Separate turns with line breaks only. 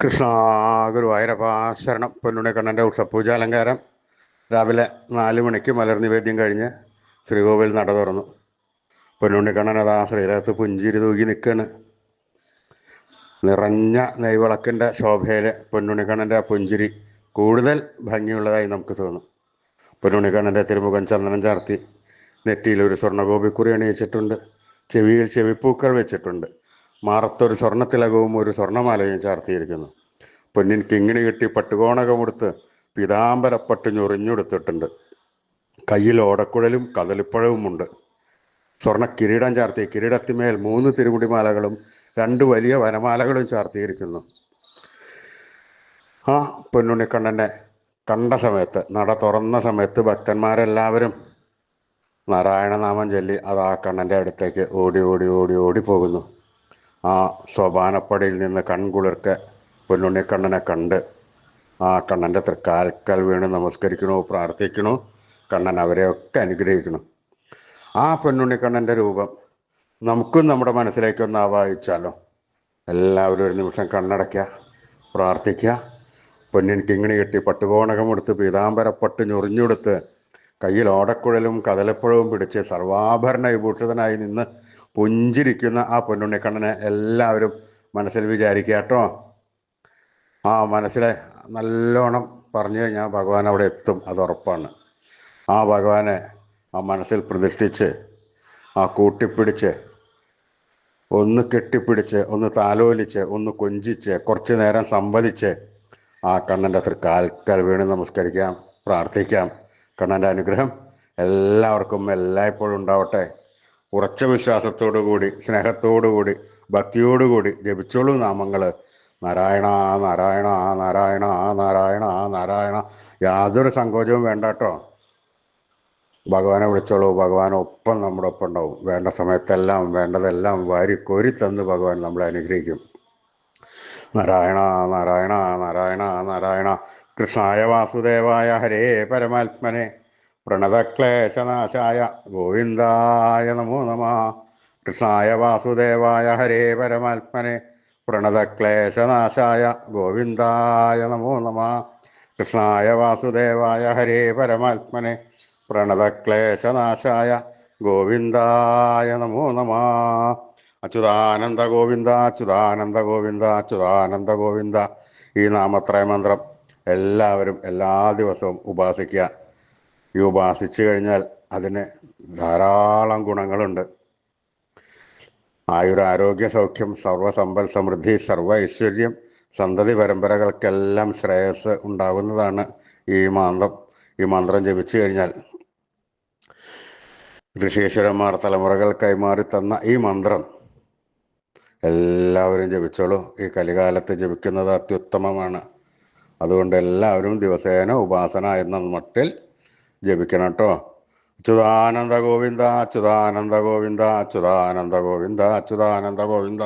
കൃഷ്ണ ഗുരുവായൂരപ്പ ശരണം പൊന്നുണ്ണി കണ്ണന്റെ ഉഷപൂജ അലങ്കാരം. രാവിലെ നാല് മണിക്ക് മലർ നിവേദ്യം കഴിഞ്ഞ് ശ്രീകോവിൽ നട തുറന്നു. പൊന്നുണ്ണി കണ്ണൻ അതാ ശ്രീരകത്ത് പുഞ്ചിരി തൂക്കി നിൽക്കുകയാണ് നിറഞ്ഞ നെയ്വിളക്കിന്റെ ശോഭയിൽ പൊന്നുണ്ണിക്കണ്ണന്റെ ആ പുഞ്ചിരി കൂടുതൽ ഭംഗിയുള്ളതായി നമുക്ക് തോന്നും. പൊന്നുണ്ണിക്കണ്ണന്റെ തിരുമുഖം ചന്ദനം ചാർത്തി. നെറ്റിയിൽ ഒരു സ്വർണഗോപിക്കുറി അണിയിച്ചിട്ടുണ്ട്. ചെവിയിൽ ചെവിപ്പൂക്കൾ വെച്ചിട്ടുണ്ട്. മാറത്തൊരു സ്വർണത്തിലകവും ഒരു സ്വർണമാലയും ചാർത്തിയിരിക്കുന്നു. പൊന്നിൻ കിങ്ങിണി കെട്ടി പട്ടുകോണകമെടുത്ത് പിതാംബരപ്പട്ട് ഞൊറിഞ്ഞെടുത്തിട്ടുണ്ട്. കയ്യിൽ ഓടക്കുഴലും കദളിപ്പഴവുമുണ്ട് സ്വർണ കിരീടം ചാർത്തി കിരീടത്തിന്മേൽ മൂന്ന് തിരുമുടിമാലകളും രണ്ട് വലിയ വനമാലകളും ചാർത്തിയിരിക്കുന്നു. ആ പൊന്നുണ്ണിക്കണ്ണനെ കണ്ട സമയത്ത് നട തുറന്ന സമയത്ത് ഭക്തന്മാരെല്ലാവരും നാരായണനാമം ചൊല്ലി അത് ആ കണ്ണന്റെ അടുത്തേക്ക് ഓടി ഓടി ഓടി ഓടി പോകുന്നു. ആ സോപാനപ്പടിയിൽ നിന്ന് കൺകുളിർക്കെ പൊന്നുണ്ണിക്കണ്ണനെ കണ്ട് ആ കണ്ണന്റെ തൃക്കാൽക്കൽ വീണ് നമസ്കരിക്കണോ പ്രാർത്ഥിക്കണോ കണ്ണൻ അവരെയൊക്കെ അനുഗ്രഹിക്കണം. ആ പൊന്നുണ്ണിക്കണ്ണന്റെ രൂപം നമുക്കും നമ്മുടെ മനസ്സിലേക്ക് ഒന്ന് ആവാഹിച്ചാലോ? എല്ലാവരും ഒരു നിമിഷം കണ്ണടയ്ക്കുക പ്രാർത്ഥിക്കുക പൊന്നിൻ കിങ്ങിണി കെട്ടി പട്ടുകോണകമെടുത്ത് പീതാംബരപ്പട്ട് ഞൊറിഞ്ഞെടുത്ത് കയ്യിൽ ഓടക്കുഴലും കതലപ്പുഴവും പിടിച്ച് സർവാഭരണ വിഭൂഷിതനായി നിന്ന് പുഞ്ചിരിക്കുന്ന ആ പൊന്നുണ്ണിക്കണ്ണനെ എല്ലാവരും മനസ്സിൽ വിചാരിക്കുക കേട്ടോ. ആ മനസ്സിലെ നല്ലോണം പറഞ്ഞു കഴിഞ്ഞാൽ ഭഗവാൻ അവിടെ എത്തും അത് ഉറപ്പാണ്. ആ ഭഗവാനെ ആ മനസ്സിൽ പ്രതിഷ്ഠിച്ച് ആ കൂട്ടിപ്പിടിച്ച് ഒന്ന് കെട്ടിപ്പിടിച്ച് ഒന്ന് താലോലിച്ച് ഒന്ന് കൊഞ്ചിച്ച് കുറച്ച് നേരം സംവദിച്ച് ആ കണ്ണന്റെ തൃക്കാൽക്കൽ വീണ് നമസ്കരിക്കാം പ്രാർത്ഥിക്കാം. കണ്ണന്റെ അനുഗ്രഹം എല്ലാവർക്കും എല്ലായ്പ്പോഴും ഉണ്ടാവട്ടെ. ഉറച്ച വിശ്വാസത്തോടു കൂടി സ്നേഹത്തോടു കൂടി ഭക്തിയോടുകൂടി ജപിച്ചോളൂ നാമങ്ങൾ. നാരായണ നാരായണ നാരായണ നാരായണ നാരായണ. യാതൊരു സങ്കോചവും വേണ്ട കേട്ടോ. ഭഗവാനെ വിളിച്ചോളൂ. ഭഗവാൻ ഒപ്പം നമ്മുടെ ഒപ്പം ഉണ്ടാവും. വേണ്ട സമയത്തെല്ലാം വേണ്ടതെല്ലാം വാരി കോരി തന്ന് ഭഗവാൻ നമ്മളെ അനുഗ്രഹിക്കും. നാരായണ നാരായണ നാരായണ. നാരായണ കൃഷ്ണായ വാസുദേവായ ഹരേ പരമാത്മനെ പ്രണതക്ലേശനാശായ ഗോവിന്ദായ നമോ നമ കൃഷ്ണായ വാസുദേവായ ഹരേ പരമാത്മനെ പ്രണതക്ലേശനാശായ ഗോവിന്ദായ നമോ നമ കൃഷ്ണായ വാസുദേവായ ഹരേ പരമാത്മനെ പ്രണതക്ലേശനാശായ ഗോവിന്ദായ നമോ നമ. അച്യുതാനന്ദ ഗോവിന്ദ അച്യുതാനന്ദ ഗോവിന്ദ അച്യുതാനന്ദ ഗോവിന്ദ. ഈ നാമത്രയ മന്ത്രം എല്ലാവരും എല്ലാ ദിവസവും ഉപാസിക്കുക. ഈ ഉപാസിച്ചു കഴിഞ്ഞാൽ അതിന് ധാരാളം ഗുണങ്ങളുണ്ട്. ആയുരാരോഗ്യ സൗഖ്യം സർവസമ്പൽ സമൃദ്ധി സർവ ഐശ്വര്യം സന്തതി പരമ്പരകൾക്കെല്ലാം ശ്രേയസ് ഉണ്ടാകുന്നതാണ് ഈ മന്ത്രം. ഈ മന്ത്രം ജപിച്ചു കഴിഞ്ഞാൽ ഋഷീശ്വരന്മാർ തലമുറകൾ കൈമാറി തന്ന ഈ മന്ത്രം എല്ലാവരും ജപിച്ചോളൂ. ഈ കലികാലത്ത് ജപിക്കുന്നത് അത്യുത്തമമാണ്. അതുകൊണ്ട് എല്ലാവരും ദിവസേന ഉപാസന എന്ന മട്ടിൽ ജപിക്കണം കേട്ടോ അച്യുതാനന്ദ ഗോവിന്ദ അച്യുതാനന്ദ ഗോവിന്ദ അച്യുതാനന്ദ ഗോവിന്ദ അച്യുതാനന്ദ ഗോവിന്ദ.